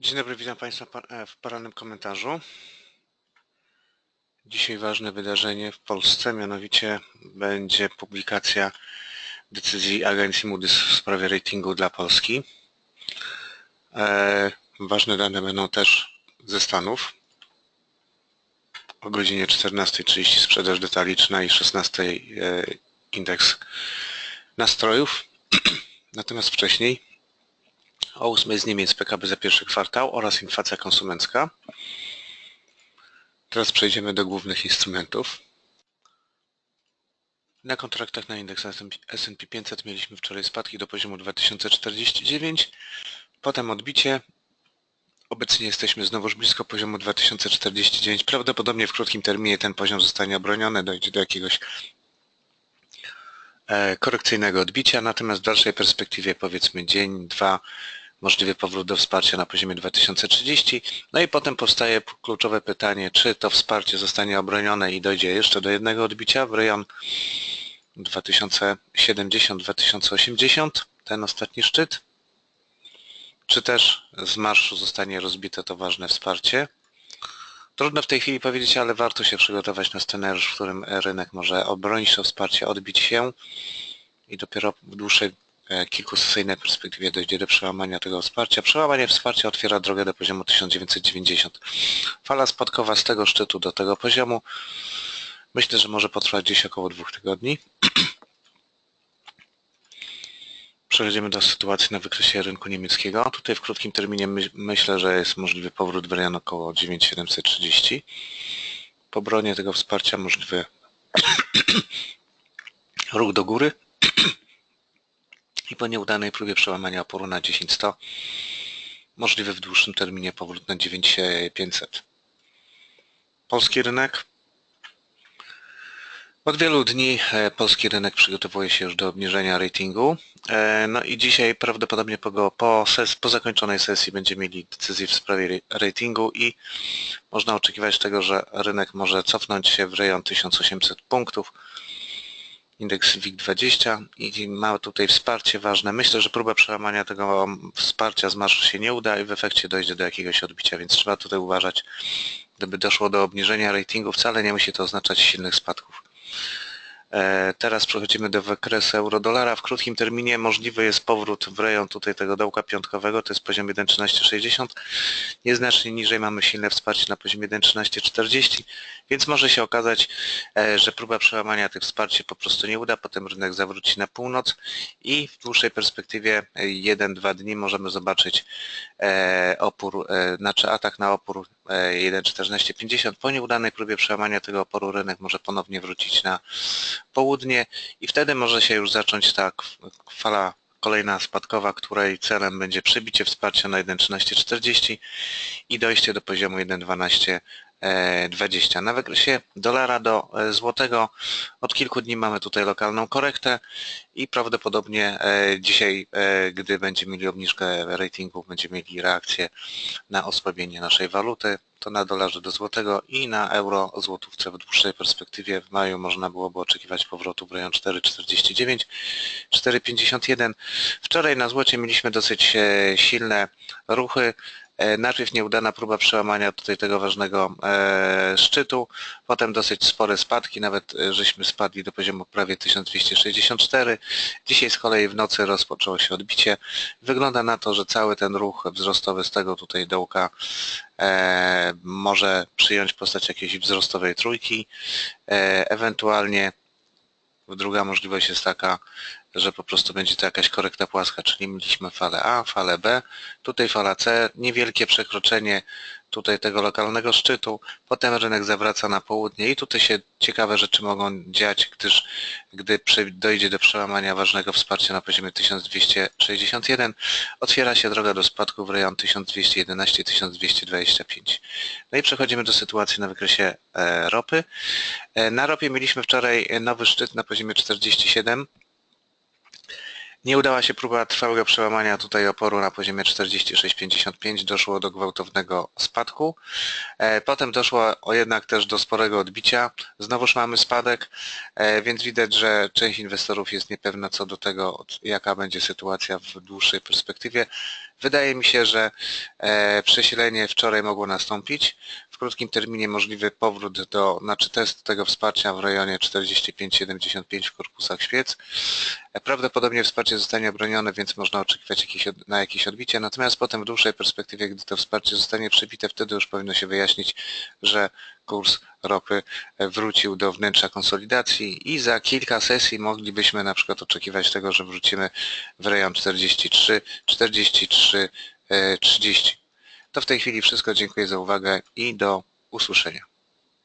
Dzień dobry, witam Państwa pa- e, w porannym komentarzu. Dzisiaj ważne wydarzenie w Polsce, mianowicie będzie publikacja decyzji agencji Moody's w sprawie ratingu dla Polski. E, ważne dane będą też ze Stanów. O godzinie 14.30 sprzedaż detaliczna i 16.00 e, indeks nastrojów. Natomiast wcześniej o 8 z Niemiec PKB za pierwszy kwartał oraz inflacja konsumencka. Teraz przejdziemy do głównych instrumentów. Na kontraktach na indeks S&P 500 mieliśmy wczoraj spadki do poziomu 2049, potem odbicie. Obecnie jesteśmy znowuż blisko poziomu 2049. Prawdopodobnie w krótkim terminie ten poziom zostanie obroniony, dojdzie do jakiegoś e, korekcyjnego odbicia, natomiast w dalszej perspektywie powiedzmy dzień, dwa, możliwy powrót do wsparcia na poziomie 2030. No i potem powstaje kluczowe pytanie, czy to wsparcie zostanie obronione i dojdzie jeszcze do jednego odbicia w rejon 2070-2080, ten ostatni szczyt, czy też z marszu zostanie rozbite to ważne wsparcie. Trudno w tej chwili powiedzieć, ale warto się przygotować na scenariusz, w którym rynek może obronić to wsparcie, odbić się i dopiero w dłuższej kilkusesyjnej perspektywie dojdzie do przełamania tego wsparcia. Przełamanie wsparcia otwiera drogę do poziomu 1990. Fala spadkowa z tego szczytu do tego poziomu myślę, że może potrwać gdzieś około dwóch tygodni. Przechodzimy do sytuacji na wykresie rynku niemieckiego. Tutaj w krótkim terminie my, myślę, że jest możliwy powrót w rejon około 9730. Po bronie tego wsparcia możliwy ruch do góry i po nieudanej próbie przełamania oporu na 10100 możliwy w dłuższym terminie powrót na 9500. Polski rynek. Od wielu dni e, polski rynek przygotowuje się już do obniżenia ratingu. E, no i dzisiaj prawdopodobnie po, po, ses, po zakończonej sesji będziemy mieli decyzję w sprawie ratingu i można oczekiwać tego, że rynek może cofnąć się w rejon 1800 punktów indeks WIG20 i ma tutaj wsparcie ważne. Myślę, że próba przełamania tego wsparcia z marszu się nie uda i w efekcie dojdzie do jakiegoś odbicia, więc trzeba tutaj uważać, gdyby doszło do obniżenia ratingu, wcale nie musi to oznaczać silnych spadków. E, teraz przechodzimy do wykresu euro-dolara. W krótkim terminie możliwy jest powrót w rejon tutaj tego dołka piątkowego, to jest poziom 1.1360. Nieznacznie niżej mamy silne wsparcie na poziomie 1.1340, więc może się okazać, e, że próba przełamania tych wsparci po prostu nie uda, potem rynek zawróci na północ i w dłuższej perspektywie 1-2 dni możemy zobaczyć e, opór, znaczy atak na opór 1.1450. Po nieudanej próbie przełamania tego oporu rynek może ponownie wrócić na południe i wtedy może się już zacząć ta fala kolejna spadkowa, której celem będzie przebicie wsparcia na 1.1340 i dojście do poziomu 1.12 20. Na wykresie dolara do e, złotego od kilku dni mamy tutaj lokalną korektę i prawdopodobnie e, dzisiaj, e, gdy będziemy mieli obniżkę ratingu, będziemy mieli reakcję na osłabienie naszej waluty, to na dolarze do złotego i na euro złotówce w dłuższej perspektywie w maju można byłoby oczekiwać powrotu w rejon 4,49, 4,51. Wczoraj na złocie mieliśmy dosyć silne ruchy. E, najpierw nieudana próba przełamania tutaj tego ważnego e, szczytu, potem dosyć spore spadki, nawet e, żeśmy spadli do poziomu prawie 1264. Dzisiaj z kolei w nocy rozpoczęło się odbicie. Wygląda na to, że cały ten ruch wzrostowy z tego tutaj dołka może przyjąć postać jakiejś wzrostowej trójki, ewentualnie druga możliwość jest taka, że po prostu będzie to jakaś korekta płaska, czyli mieliśmy falę A, falę B, tutaj fala C, niewielkie przekroczenie tutaj tego lokalnego szczytu, potem rynek zawraca na południe i tutaj się ciekawe rzeczy mogą dziać, gdyż gdy dojdzie do przełamania ważnego wsparcia na poziomie 1261, otwiera się droga do spadku w rejon 1211-1225. No i przechodzimy do sytuacji na wykresie e, ropy. E, na ropie mieliśmy wczoraj nowy szczyt na poziomie 47, nie udała się próba trwałego przełamania tutaj oporu na poziomie 46,55, doszło do gwałtownego spadku. E, potem doszło jednak też do sporego odbicia. Znowuż mamy spadek, e, więc widać, że część inwestorów jest niepewna co do tego, jaka będzie sytuacja w dłuższej perspektywie. Wydaje mi się, że e, przesilenie wczoraj mogło nastąpić. Krótkim terminie możliwy powrót do, znaczy test tego wsparcia w rejonie 45-75 w korpusach świec. Prawdopodobnie wsparcie zostanie obronione, więc można oczekiwać jakieś, na jakieś odbicie. Natomiast potem w dłuższej perspektywie, gdy to wsparcie zostanie przebite, wtedy już powinno się wyjaśnić, że kurs ropy wrócił do wnętrza konsolidacji i za kilka sesji moglibyśmy na przykład oczekiwać tego, że wrócimy w rejon 43, 43, e, 30. To w tej chwili wszystko. Dziękuję za uwagę i do usłyszenia.